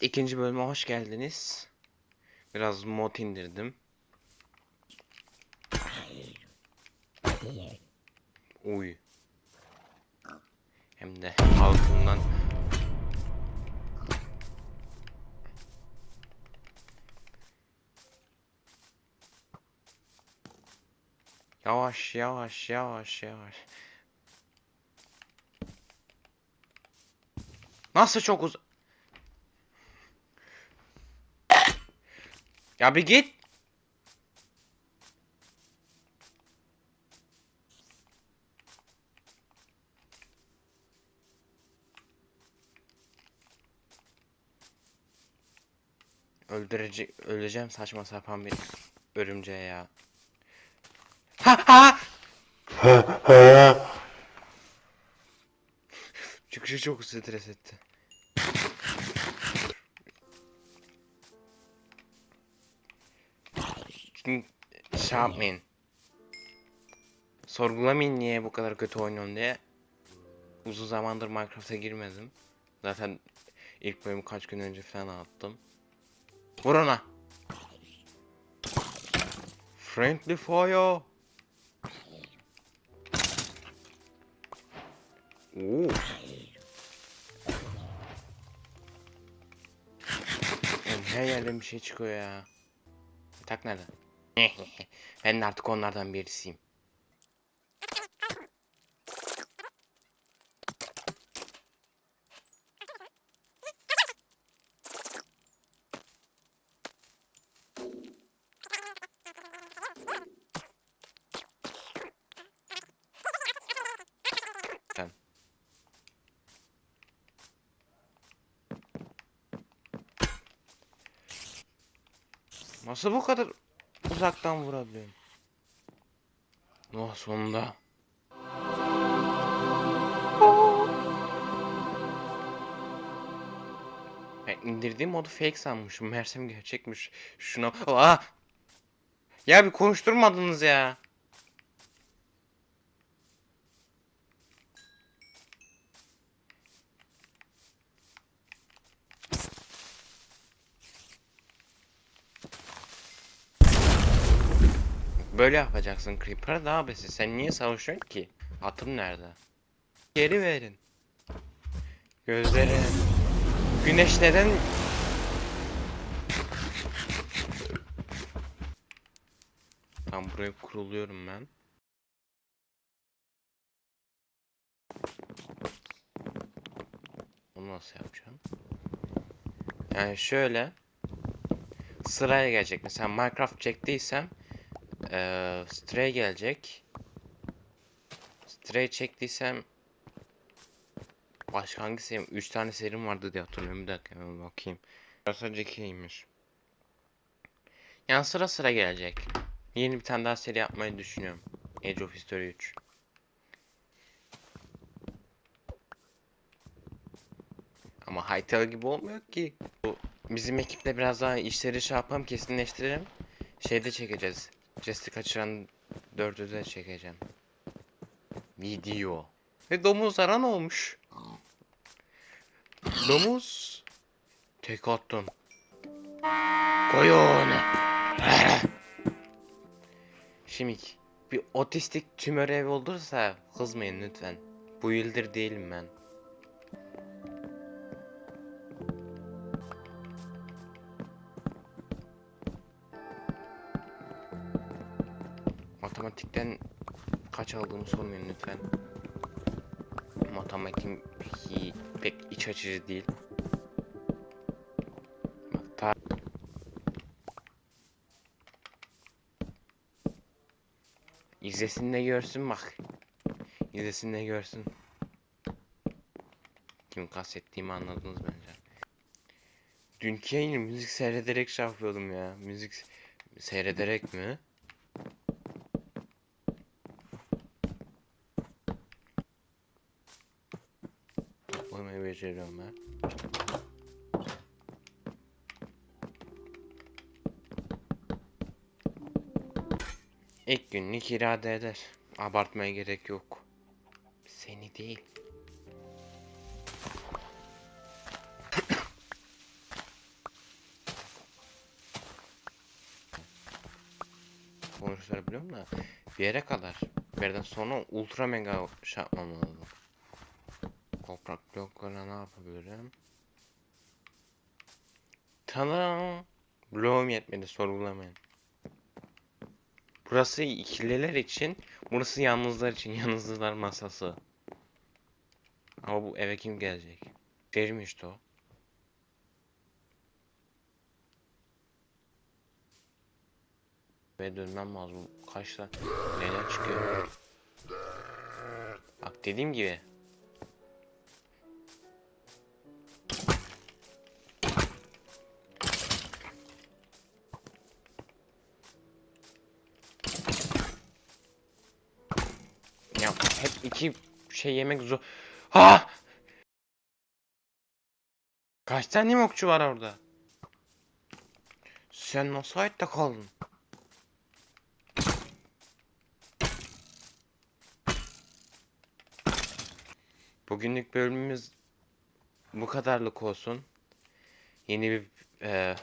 ikinci bölüme hoş geldiniz. Biraz mod indirdim. Uy. Hem de altından. Yavaş yavaş yavaş yavaş. Nasıl çok uz... Ya bir git. Öldürecek, öleceğim saçma sapan bir örümceğe ya. Ha ha! Çıkışı çok stres etti. Şimdi şey yapmayın. Sorgulamayın niye bu kadar kötü oynuyorum diye. Uzun zamandır Minecraft'a girmedim. Zaten ilk bölümü kaç gün önce falan attım. Vur ona. Friendly fire. Oo. Her yerden bir şey çıkıyor ya. Tak nerede? ben de artık onlardan birisiyim. Nasıl bu kadar uzaktan vurabiliyorum? Oh sonunda. Ben indirdiğim modu fake sanmışım. Meğersem gerçekmiş. Şuna... Aa! Ya bir konuşturmadınız ya. Böyle yapacaksın Creeper daha basit. Sen niye savaşıyorsun ki? Atım nerede? Geri verin. Gözleri. Güneş neden... Tam buraya kuruluyorum ben. Onu nasıl yapacağım? Yani şöyle sıraya gelecek. Mesela Minecraft çektiysem eee Stray gelecek. Stray çektiysem başka hangisi? 3 tane serim vardı diye hatırlıyorum. Bir dakika hemen bakayım. Biraz öncekiymiş. Yani sıra sıra gelecek. Yeni bir tane daha seri yapmayı düşünüyorum. Age of History 3. Ama Hytale gibi olmuyor ki. Bu bizim ekiple biraz daha işleri şey yapalım kesinleştirelim. Şeyde çekeceğiz. Jesse kaçıran dördü de çekeceğim. Video. Ve domuzlara ne olmuş? Domuz. Tek attım. Koyun. Şimdi bir otistik tümör ev olursa kızmayın lütfen. Bu yıldır değilim ben. Matematikten kaç aldığımı sormayın lütfen. Matematiğim pek pek iç açıcı değil. Bak, İzlesin de görsün bak. İzlesin de görsün. Kim kastettiğimi anladınız bence. Dünkü yayını müzik seyrederek şey yapıyordum ya. Müzik seyrederek mi? toplamayı beceriyorum ben. İlk günlük irade eder. Abartmaya gerek yok. Seni değil. Konuşlar biliyorum da bir yere kadar. Bir yerden sonra ultra mega şey yapmam lazım. Toprak bloklarına ne yapabilirim? Tamam. Bloğum yetmedi sorgulamayın. Burası ikililer için, burası yalnızlar için, yalnızlar masası. Ama bu eve kim gelecek? İşte o? Ve dönmem lazım. Kaçta neler çıkıyor? Bak dediğim gibi. İki şey yemek zor. Ha! Kaç tane mokçu var orada? Sen nasıl hayatta kaldın? Bugünlük bölümümüz bu kadarlık olsun. Yeni bir e,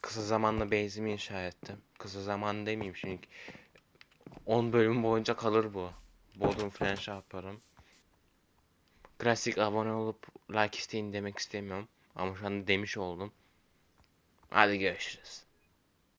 kısa zamanlı base'imi inşa ettim. Kısa zaman demeyeyim şimdi. 10 bölüm boyunca kalır bu. Bodrum falan şey yaparım. Klasik abone olup like isteyin demek istemiyorum. Ama şu anda demiş oldum. Hadi görüşürüz.